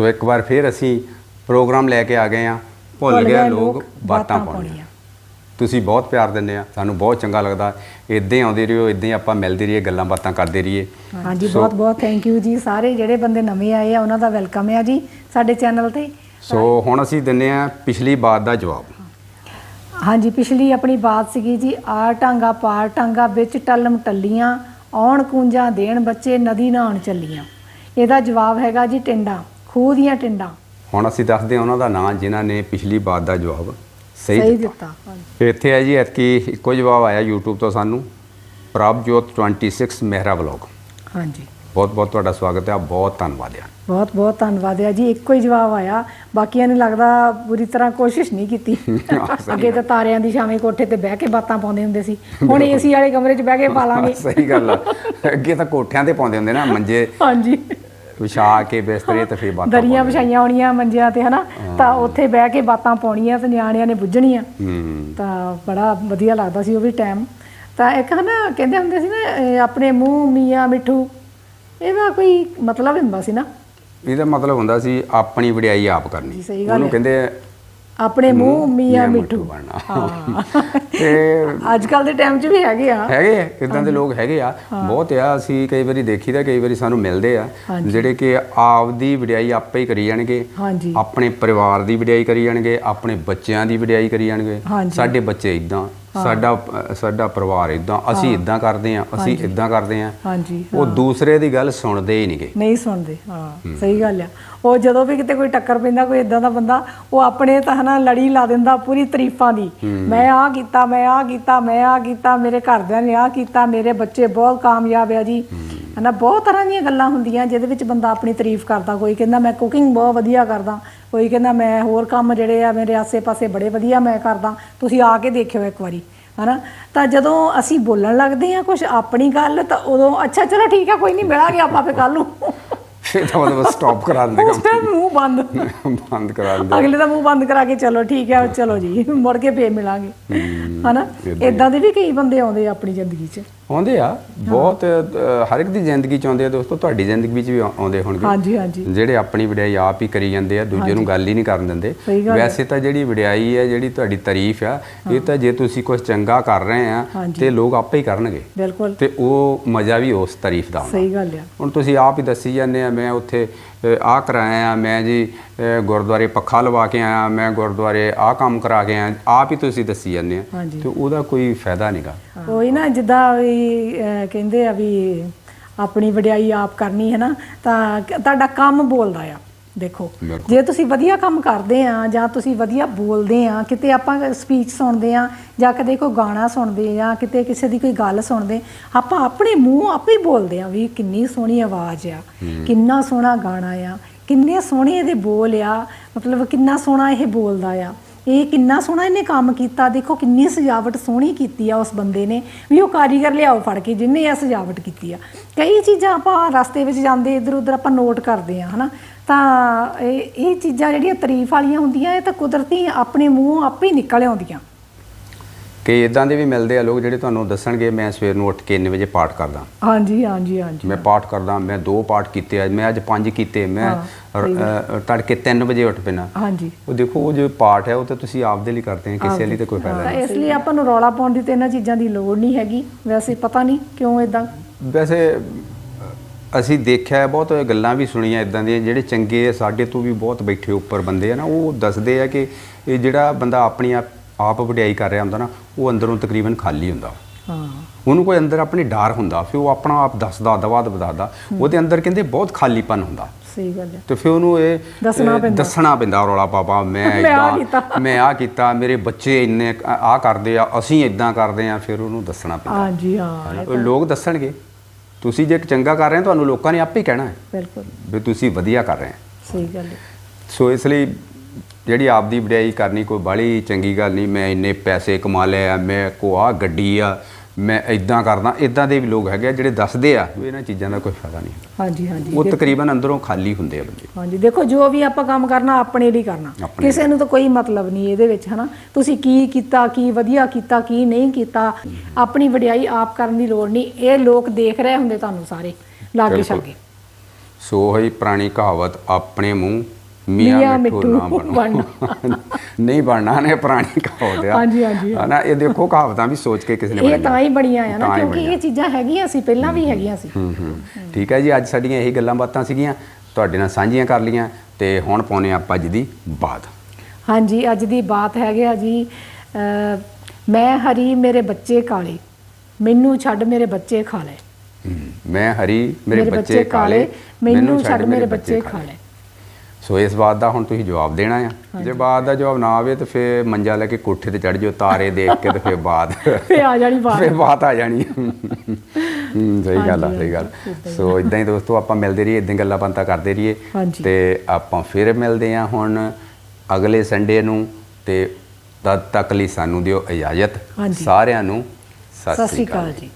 ਸੋ ਇੱਕ ਵਾਰ ਫਿਰ ਅਸੀਂ ਪ੍ਰੋਗਰਾਮ ਲੈ ਕੇ ਆ ਗਏ ਆ ਭੁੱਲ ਗਏ ਲੋਕ ਬਾਤਾਂ ਪਾਉਣੀਆਂ। ਤੁਸੀਂ ਬਹੁਤ ਪਿਆਰ ਦਿੰਦੇ ਆ ਸਾਨੂੰ ਬਹੁਤ ਚੰਗਾ ਲੱਗਦਾ। ਇਦਾਂ ਹੀ ਆਉਂਦੇ ਰਹੋ ਇਦਾਂ ਹੀ ਆਪਾਂ ਮਿਲਦੇ ਰਹੀਏ ਗੱਲਾਂ ਬਾਤਾਂ ਕਰਦੇ ਰਹੀਏ। ਹਾਂਜੀ ਬਹੁਤ ਬਹੁਤ ਥੈਂਕ ਯੂ ਜੀ। ਸਾਰੇ ਜਿਹੜੇ ਬੰਦੇ ਨਵੇਂ ਆਏ ਆ ਉਹਨਾਂ ਦਾ ਵੈਲਕਮ ਹੈ ਜੀ ਸਾਡੇ ਚੈਨਲ ਤੇ। ਸੋ ਹੁਣ ਅਸੀਂ ਦਿੰਨੇ ਆ ਪਿਛਲੀ ਬਾਤ ਦਾ ਜਵਾਬ। ਹਾਂਜੀ ਪਿਛਲੀ ਆਪਣੀ ਬਾਤ ਸੀਗੀ ਜੀ ਆ ਟਾਂਗਾ ਪਾਰ ਟਾਂਗਾ ਵਿੱਚ ਟਲਮ ਟੱਲੀਆਂ ਆਉਣ ਕੁੰਜਾਂ ਦੇਣ ਬੱਚੇ ਨਦੀ ਨਹਾਉਣ ਚੱਲੀਆਂ। ਇਹਦਾ ਜਵਾਬ ਹੈਗਾ ਜੀ ਟਿੰਡਾ। ਖੂਹ ਦੀਆਂ ਟਿੰਡਾਂ। ਹੁਣ ਅਸੀਂ ਦੱਸਦੇ ਹਾਂ ਉਹਨਾਂ ਦਾ ਨਾਂ ਜਿਨ੍ਹਾਂ ਨੇ ਪਿਛਲੀ ਬਾਤ ਦਾ ਜਵਾਬ ਸਹੀ ਦਿੱਤਾ। ਇੱਥੇ ਹੈ ਜੀ ਐਤਕੀ ਇੱਕੋ ਜਵਾਬ ਆਇਆ YouTube ਤੋਂ ਸਾਨੂੰ ਪ੍ਰਭਜੋਤ 26 ਮਹਿਰਾ ਵਲੌਗ। ਹਾਂਜੀ। ਬਹੁਤ ਬਹੁਤ ਤੁਹਾਡਾ ਸਵਾਗਤ ਹੈ ਬਹੁਤ ਧੰਨਵਾਦ ਹੈ ਬਹੁਤ ਬਹੁਤ ਧੰਨਵਾਦ ਹੈ ਜੀ ਇੱਕੋ ਹੀ ਜਵਾਬ ਆਇਆ। ਬਾਕੀਆਂ ਨੇ ਲੱਗਦਾ ਪੂਰੀ ਤਰ੍ਹਾਂ ਕੋਸ਼ਿਸ਼ ਨਹੀਂ ਕੀਤੀ। ਅੱਗੇ ਤਾਂ ਤਾਰਿਆਂ ਦੀ ਛਾਵੇਂ ਕੋਠੇ ਤੇ ਬਹਿ ਕੇ ਬਾਤਾਂ ਪਾਉਂਦੇ ਹੁੰਦੇ ਸੀ। ਹੁਣ ਏਸੀ ਵਾਲੇ ਕਮਰੇ 'ਚ ਬਹਿ ਕੇ ਪਾ ਲਾਂਗੇ। ਸਹੀ ਗੱਲ ਆ। ਅੱਗੇ ਤਾਂ ਕੋਠਿਆਂ ਤੇ ਪਾਉਂਦੇ ਹੁੰਦੇ ਨਾ ਮੰਜੇ ਹਾਂਜੀ। ਵਿਛਾ ਕੇ ਬਿਸਤਰੇ ਤੇ ਫੇਰ ਬਾਤਾਂ ਦਰੀਆਂ। ਵਿਛਾਈਆਂ ਹੋਣੀਆਂ ਮੰਜਿਆਂ ਤੇ ਹਨਾ? ਤਾਂ ਉੱਥੇ ਬਹਿ ਕੇ ਬਾਤਾਂ ਪਾਉਣੀਆਂ ਤੇ ਨਿਆਣਿਆਂ ਨੇ ਬੁੱਝਣੀਆਂ। ਤਾਂ ਬੜਾ ਵਧੀਆ ਲੱਗਦਾ ਸੀ ਉਹ ਵੀ ਟਾਈਮ। ਤਾਂ ਇੱਕ ਹਨਾ ਕਹਿੰਦੇ ਹੁੰਦੇ ਸੀ ਨਾ ਆਪਣੇ ਮੂੰਹ ਮੀਆਂ ਮਿੱਠੂ ਇਹਦਾ ਕੋਈ ਮਤਲਬ ਹੁੰਦਾ ਸੀ ਨਾ? ਇਹਦਾ ਮਤਲਬ ਹੁੰਦਾ ਸੀ ਆਪਣੀ ਵਡਿਆਈ ਆਪ ਕਰਨੀ। ਉਹਨੂੰ। ਕਹਿੰਦੇ ਆਪਣੇ ਮੂੰਹ ਮੀਆਂ ਮਿੱਠੂ ਬਣਨਾ। ਤੇ ਅੱਜ ਕੱਲ ਦੇ ਟਾਈਮ 'ਚ ਵੀ ਹੈਗੇ ਆ। ਹੈਗੇ ਇਦਾਂ ਦੇ ਲੋਕ ਹੈਗੇ ਆ। ਬਹੁਤ ਆ ਅਸੀਂ ਕਈ ਵਾਰੀ ਦੇਖੀਦਾ ਕਈ ਵਾਰੀ ਸਾਨੂੰ ਮਿਲਦੇ ਆ। ਜਿਹੜੇ ਕਿ ਆਪਦੀ ਵਡਿਆਈ ਆਪੇ ਹੀ ਕਰੀ ਜਾਣਗੇ। ਆਪਣੇ ਪਰਿਵਾਰ ਦੀ ਵਡਿਆਈ ਕਰੀ ਜਾਣਗੇ ਆਪਣੇ ਬੱਚਿਆਂ ਦੀ ਵਡਿਆਈ ਕਰੀ ਜਾਣਗੇ। ਸਾਡੇ ਬੱਚੇ ਇਦਾਂ ਸਾਡਾ ਸਾਡਾ ਪਰਿਵਾਰ ਇਦਾਂ ਅਸੀਂ ਇਦਾਂ ਕਰਦੇ ਆ ਅਸੀਂ ਇਦਾਂ ਕਰਦੇ ਆ। ਹਾਂਜੀ ਉਹ ਦੂਸਰੇ ਦੀ ਗੱਲ ਸੁਣਦੇ ਹੀ ਨਹੀਂਗੇ ਨਹੀਂ ਸੁਣਦੇ ਹਾਂ। ਸਹੀ ਗੱਲ ਆ। ਉਹ ਜਦੋਂ ਵੀ ਕਿਤੇ ਕੋਈ ਟੱਕਰ ਪੈਂਦਾ ਕੋਈ ਇਦਾਂ ਦਾ ਬੰਦਾ ਉਹ ਆਪਣੇ ਤਾਂ ਹਨਾ ਲੜੀ ਲਾ ਦਿੰਦਾ ਪੂਰੀ ਤਾਰੀਫਾਂ ਦੀ। ਮੈਂ ਆਹ ਕੀਤਾ ਮੈਂ ਆਹ ਕੀਤਾ ਮੈਂ ਆਹ ਕੀਤਾ ਮੇਰੇ ਘਰਦਿਆਂ ਨੇ ਆਹ ਕੀਤਾ ਮੇਰੇ ਬੱਚੇ ਬਹੁਤ ਕਾਮਯਾਬ ਆ ਜੀ। ਹਨਾ ਬਹੁਤ ਤਰ੍ਹਾਂ ਦੀਆਂ ਗੱਲਾਂ ਹੁੰਦੀਆਂ ਜਿਹਦੇ ਵਿੱਚ ਬੰਦਾ ਆਪਣੀ ਤਾਰੀਫ ਕਰਦਾ। ਕੋਈ ਕਹਿੰਦਾ ਮੈਂ ਕੁਕਿੰਗ ਬਹੁਤ ਵਧੀਆ ਕਰਦਾ। ਕੋਈ ਕਹਿੰਦਾ ਮੈਂ ਹੋਰ ਕੰਮ ਜਿਹੜੇ ਆ ਮੇਰੇ ਆਸੇ-ਪਾਸੇ ਬੜੇ ਵਧੀਆ ਮੈਂ ਕਰਦਾ। ਤੁਸੀਂ ਆ ਕੇ ਦੇਖਿਓ ਇੱਕ ਵਾਰੀ ਹਨਾ। ਤਾਂ ਜਦੋਂ ਅਸੀਂ ਬੋਲਣ ਲੱਗਦੇ ਆ ਕੁਝ ਆਪਣੀ ਗੱਲ ਤਾਂ ਉਦੋਂ ਅੱਛਾ ਚਲੋ ਠੀਕ ਆ ਕੋਈ ਨਹੀਂ ਮਿਲਾਂਗੇ ਆਪਾਂ ਫੇ ਕੱਲ ਨੂੰ। ਫਿਰ ਤਾਂ ਮਤਲਬ ਸਟਾਪ ਕਰਾ ਦਿੰਦੇ ਉਸ ਟਾਈਮ ਮੂੰਹ ਬੰਦ। ਬੰਦ ਕਰਾ ਦਿੰਦੇ ਅਗਲੇ ਦਾ ਮੂੰਹ ਬੰਦ ਕਰਾ ਕੇ ਚਲੋ ਠੀਕ ਹੈ ਚਲੋ ਜੀ ਮੁੜ ਕੇ ਫੇਰ ਮਿਲਾਂਗੇ। ਹਨਾ? ਇਦਾਂ ਦੇ ਵੀ ਕਈ ਬੰਦੇ ਆਉਂਦੇ ਆ ਆਪਣੀ ਜ਼ਿੰਦਗੀ 'ਚ। ਆਉਂਦੇ ਆ ਬਹੁਤ ਹਰ ਇੱਕ ਦੀ ਜ਼ਿੰਦਗੀ ਚ ਆਉਂਦੇ ਆ ਦੋਸਤੋ ਤੁਹਾਡੀ ਜ਼ਿੰਦਗੀ ਵਿੱਚ ਵੀ ਆਉ- ਆਉਂਦੇ ਹੋਣਗੇ। ਹਾਂਜੀ ਹਾਂਜੀ। ਜਿਹੜੇ ਆਪਣੀ ਵਡਿਆਈ ਆਪ ਹੀ ਕਰੀ ਜਾਂਦੇ ਆ ਦੂਜੇ ਨੂੰ ਗੱਲ ਹੀ ਨਹੀਂ ਕਰਨ ਦਿੰਦੇ। ਵੈਸੇ ਤਾਂ ਜਿਹੜੀ ਵਡਿਆਈ ਹੈ ਜਿਹੜੀ ਤੁਹਾਡੀ ਤਾਰੀਫ ਆ ਇਹ ਤਾਂ ਜੇ ਤੁਸੀਂ ਕੁਝ ਚੰਗਾ ਕਰ ਰਹੇ ਆ। ਤੇ ਲੋਕ ਆਪੇ ਹੀ ਕਰਨਗੇ। ਬਿਲਕੁਲ। ਤੇ ਉਹ ਮਜ਼ਾ ਵੀ ਉਸ ਤਾਰੀਫ ਦਾ ਆਉਂਦਾ ਸਹੀ ਗੱਲ ਆ। ਹੁਣ ਤੁਸੀਂ ਆਪ ਹੀ ਦੱਸੀ ਜਾਂਦੇ ਆ ਮੈਂ ਉੱਥੇ ਆ ਕਰਾਇਆ ਆ ਮੈਂ ਜੀ ਗੁਰਦੁਆਰੇ ਪੱਖਾ ਲਵਾ ਕੇ ਆਇਆ ਮੈਂ ਗੁਰਦੁਆਰੇ ਆ ਕੰਮ ਕਰਾ ਕੇ ਆਇਆ ਆਪ ਹੀ ਤੁਸੀਂ ਦੱਸੀ ਜਾਂਦੇ ਆ। ਤੇ ਉਹਦਾ ਕੋਈ ਫਾਇਦਾ ਨਹੀਂਗਾ ਉਹੀ ਨਾ ਜਿੱਦਾਂ ਵੀ ਕਹਿੰਦੇ ਆ ਵੀ ਆਪਣੀ ਵਡਿਆਈ ਆਪ ਕਰਨੀ ਹੈ ਨਾ ਤਾਂ ਤੁਹਾਡਾ ਕੰਮ ਬੋਲਦਾ ਆ। ਦੇਖੋ। ਜੇ ਤੁਸੀਂ ਵਧੀਆ ਕੰਮ ਕਰਦੇ ਆ ਜਾਂ ਤੁਸੀਂ ਵਧੀਆ ਬੋਲਦੇ ਆ ਕਿਤੇ ਆਪਾਂ ਸਪੀਚ ਸੁਣਦੇ ਆ ਜਾਂ ਕਦੇ ਕੋਈ ਗਾਣਾ ਸੁਣਦੇ ਆ ਕਿਤੇ ਕਿਸੇ ਦੀ ਕੋਈ ਗੱਲ ਸੁਣਦੇ ਆਪਾਂ ਆਪਣੇ ਮੂੰਹ ਆਪੇ ਹੀ ਬੋਲਦੇ ਆ ਵੀ ਕਿੰਨੀ ਸੋਹਣੀ ਆਵਾਜ਼ ਆ ਕਿੰਨਾ ਸੋਹਣਾ ਗਾਣਾ ਆ ਕਿੰਨੇ ਸੋਹਣੇ ਇਹਦੇ ਬੋਲ ਆ ਮਤਲਬ ਕਿੰਨਾ ਸੋਹਣਾ ਇਹ ਬੋਲਦਾ ਆ। ਇਹ ਕਿੰਨਾ ਸੋਹਣਾ ਇਹਨੇ ਕੰਮ ਕੀਤਾ ਦੇਖੋ ਕਿੰਨੀ ਸਜਾਵਟ ਸੋਹਣੀ ਕੀਤੀ ਆ ਉਸ ਬੰਦੇ ਨੇ ਵੀ ਉਹ ਕਾਰੀਗਰ ਲਿਆਓ ਫੜ ਕੇ ਜਿੰਨੇ ਇਹ ਸਜਾਵਟ ਕੀਤੀ ਆ। ਕਈ ਚੀਜ਼ਾਂ ਆਪਾਂ ਰਸਤੇ ਵਿੱਚ ਜਾਂਦੇ ਇਧਰ ਉਧਰ ਆਪਾਂ ਨੋਟ ਕਰਦੇ ਆ ਹਨਾ? ਤਾਂ ਇਹ ਇਹ ਚੀਜ਼ਾਂ ਜਿਹੜੀਆਂ ਤਾਰੀਫ ਵਾਲੀਆਂ ਹੁੰਦੀਆਂ ਇਹ ਤਾਂ ਕੁਦਰਤੀ ਆਪਣੇ ਮੂੰਹ ਆਪੇ ਹੀ ਨਿਕਲ ਆਉਂਦੀਆਂ। ਕਿ ਇਦਾਂ ਦੇ ਵੀ ਮਿਲਦੇ ਆ ਲੋਕ ਜਿਹੜੇ ਤੁਹਾਨੂੰ ਦੱਸਣਗੇ ਮੈਂ ਸਵੇਰ ਨੂੰ ਉੱਠ ਕੇ ਇੰਨੇ ਵਜੇ ਪਾਠ ਕਰਦਾ। ਹਾਂਜੀ ਹਾਂਜੀ ਹਾਂਜੀ। ਮੈਂ ਪਾਠ ਕਰਦਾ ਮੈਂ ਦੋ ਪਾਠ ਕੀਤੇ ਅੱਜ ਮੈਂ ਅੱਜ ਪੰਜ ਕੀਤੇ ਮੈਂ ਤੜਕੇ 3 ਵਜੇ ਉੱਠ ਪੈਣਾ ਹਾਂਜੀ। ਉਹ ਦੇਖੋ ਉਹ ਜੋ ਪਾਠ ਹੈ ਉਹ ਤਾਂ ਤੁਸੀਂ ਆਪਦੇ ਲਈ ਕਰਦੇ ਆ ਕਿਸੇ ਲਈ ਤਾਂ ਕੋਈ ਫਾਇਦਾ ਨਹੀਂ। ਇਸ ਲਈ ਆਪਾਂ ਨੂੰ ਰੌਲਾ ਪਾਉਣ ਦੀ ਤੇ ਇਹਨਾਂ ਚੀਜ਼ਾਂ ਦੀ ਲੋੜ ਨਹੀਂ ਹੈਗੀ। ਵੈਸੇ ਪਤਾ ਨਹੀਂ ਕਿਉਂ ਇਦਾਂ ਵੈਸੇ ਅਸੀਂ ਦੇਖਿਆ ਬਹੁਤ ਗੱਲਾਂ ਵੀ ਸੁਣੀਆਂ ਇਦਾਂ ਦੀਆਂ ਜਿਹੜੇ ਚੰਗੇ ਆ, ਸਾਡੇ ਤੋਂ ਵੀ ਬਹੁਤ ਬੈਠੇ ਉੱਪਰ ਬੰਦੇ ਆ ਨਾ ਉਹ ਦੱਸਦੇ ਆ ਕਿ ਇਹ ਜਿਹੜਾ ਬੰਦਾ ਆਪਣੀ ਆਪ ਵਡਿਆਈ ਕਰ ਰਿਹਾ ਹੁੰਦਾ ਨਾ ਉਹ ਅੰਦਰੋਂ ਤਕਰੀਬਨ ਖਾਲੀ ਹੁੰਦਾ। ਹਾਂ। ਉਹਨੂੰ ਕੋਈ ਅੰਦਰ ਆਪਣੀ ਡਰ ਹੁੰਦਾ ਫਿਰ ਉਹ ਆਪਣਾ ਆਪ ਦੱਸਦਾ ਦਵਾ ਦਵਦਾਦਾ ਉਹਦੇ ਅੰਦਰ ਕਹਿੰਦੇ ਬਹੁਤ ਖਾਲੀਪਨ ਹੁੰਦਾ। ਸਹੀ ਗੱਲ ਹੈ। ਤੇ ਫਿਰ ਉਹਨੂੰ ਇਹ ਦੱਸਣਾ ਪੈਂਦਾ। ਰੌਲਾ ਪਾਪਾ ਮੈਂ ਇਦਾਂ। ਮੈਂ ਆ ਕੀਤਾ ਮੇਰੇ ਬੱਚੇ ਇੰਨੇ ਆ ਕਰਦੇ ਆ ਅਸੀਂ ਇਦਾਂ ਕਰਦੇ ਆ ਫਿਰ ਉਹਨੂੰ ਦੱਸਣਾ ਪੈਂਦਾ। ਹਾਂਜੀ ਹਾਂ ਲੋਕ ਦੱਸਣਗੇ। ਤੁਸੀਂ ਜੇ ਇੱਕ ਚੰਗਾ ਕਰ ਰਹੇ ਹੋ ਤੁਹਾਨੂੰ ਲੋਕਾਂ ਨੇ ਆਪੇ ਹੀ ਕਹਿਣਾ ਹੈ। ਬਿਲਕੁਲ। ਵੀ ਤੁਸੀਂ ਵਧੀਆ ਕਰ ਰਹੇ ਹੋ। ਸਹੀ ਗੱਲ ਹੈ। ਸੋ ਇਸ ਲਈ ਜਿਹੜੀ ਆਪਦੀ ਵਡਿਆਈ ਕਰਨੀ ਕੋਈ ਬਾਹਲੀ ਚੰਗੀ ਗੱਲ ਨਹੀਂ ਮੈਂ ਇੰਨੇ ਪੈਸੇ ਕਮਾ ਲਏ ਆ ਮੈਂ ਕੋ ਆ ਗੱਡੀ ਆ ਮੈਂ ਇਦਾਂ ਕਰਦਾ ਇਦਾਂ ਦੇ ਵੀ ਲੋਕ ਹੈਗੇ ਆ ਜਿਹੜੇ ਦੱਸਦੇ ਆ ਵੀ ਇਹਨਾਂ ਚੀਜ਼ਾਂ ਦਾ ਕੋਈ ਫਾਇਦਾ ਨਹੀਂ। ਹਾਂਜੀ ਹਾਂਜੀ। ਉਹ ਤਕਰੀਬਨ ਅੰਦਰੋਂ ਖਾਲੀ ਹੁੰਦੇ ਆ ਬੰਦੇ। ਹਾਂਜੀ ਦੇਖੋ ਜੋ ਵੀ ਆਪਾਂ ਕੰਮ ਕਰਨਾ ਆਪਣੇ ਲਈ ਕਰਨਾ। ਕਿਸੇ ਨੂੰ ਤਾਂ ਕੋਈ ਮਤਲਬ ਨਹੀਂ ਇਹਦੇ ਵਿੱਚ ਹਨਾ? ਤੁਸੀਂ ਕੀ ਕੀਤਾ ਕੀ ਵਧੀਆ ਕੀਤਾ ਕੀ ਨਹੀਂ ਕੀਤਾ ਆਪਣੀ ਵਡਿਆਈ ਆਪ ਕਰਨ ਦੀ ਲੋੜ ਨਹੀਂ। ਇਹ ਲੋਕ ਦੇਖ ਰਹੇ ਹੁੰਦੇ ਤੁਹਾਨੂੰ ਸਾਰੇ ਲਾਗੇ। ਛਾਗੇ। ਸੋ ਹੀ ਪੁਰਾਣੀ ਕਹਾਵਤ ਆਪਣੇ ਮੂੰਹ ਮੀਆਂ ਮਿੱਠੂ ਨਾ ਬਣੋ ਨਹੀਂ ਬਣਨਾ ਨੇ ਪੁਰਾਣੀ ਕਹਾਵਤ ਆ ਹਾਂਜੀ, ਹਾਂਜੀ। ਹਨਾ ਇਹ ਦੇਖੋ ਕਹਾਵਤਾਂ ਵੀ ਸੋਚ ਕੇ ਕਿਸ ਨੇ ਇਹ ਬਣਾਈਆਂ ਤਾਂ ਹੀ ਬਣੀਆਂ ਆ ਨਾ ਕਿਉਂਕਿ। ਇਹ ਚੀਜ਼ਾਂ ਹੈਗੀਆਂ ਸੀ ਪਹਿਲਾਂ ਵੀ ਹੈਗੀਆਂ ਸੀ ਹੂੰ ਹੂੰ ਠੀਕ ਹੈ ਜੀ ਅੱਜ ਸਾਡੀਆਂ ਇਹੀ ਗੱਲਾਂ ਬਾਤਾਂ ਸੀਗੀਆਂ। ਤੁਹਾਡੇ ਨਾਲ ਸਾਂਝੀਆਂ ਕਰ ਲੀਆਂ ਤੇ ਹੁਣ ਪਾਉਨੇ ਆਪਾਂ ਅੱਜ ਦੀ ਬਾਤ। ਹਾਂਜੀ ਅੱਜ ਦੀ ਬਾਤ ਹੈਗੀ ਆ ਜੀ ਮੈਂ ਹਰੀ ਮੇਰੇ ਬੱਚੇ ਕਾਲੇ। ਮੈਨੂੰ ਛੱਡ ਮੇਰੇ ਬੱਚੇ ਖਾ ਲੈ ਮੈਂ ਹਰੀ ਮੇਰੇ ਬੱਚੇ ਕਾਲੇ ਮੈਨੂੰ ਛੱਡ ਮੇਰੇ ਬੱਚੇ ਖਾ ਲੈ ਸੋ ਇਸ ਬਾਤ ਦਾ ਹੁਣ ਤੁਸੀਂ ਜਵਾਬ ਦੇਣਾ ਆ। ਜੇ ਬਾਤ ਦਾ ਜਵਾਬ ਨਾ ਆਵੇ ਤਾਂ ਫੇਰ ਮੰਜਾ ਲੈ ਕੇ ਕੋਠੇ ਤੇ ਚੜ ਜਾਓ ਤਾਰੇ ਦੇਖ ਕੇ ਤੇ ਫੇਰ ਬਾਤ। ਫੇ ਆ ਜਾਣੀ ਬਾਤ। ਫੇਰ ਬਾਤ ਆ ਜਾਣੀ। ਹੂੰ ਸਹੀ ਗੱਲ ਆ ਸਹੀ ਗੱਲ। ਸੋ ਇਦਾਂ ਹੀ ਦੋਸਤੋ ਆਪਾਂ ਮਿਲਦੇ ਰਹੀਏ ਇਦਾਂ ਗੱਲਾਂ ਬਾਤਾਂ ਕਰਦੇ ਰਹੀਏ। ਤੇ ਆਪਾਂ ਫਿਰ ਮਿਲਦੇ ਆ ਹੁਣ ਅਗਲੇ ਸੰਡੇ ਨੂੰ ਤੇ ਤਦ ਤੱਕ ਲਈ ਸਾਨੂੰ ਦਿਓ ਇਜਾਜ਼ਤ। ਸਾਰਿਆਂ ਨੂੰ ਸਤਿ ਸ਼੍ਰੀ ਅਕਾਲ ਜੀ।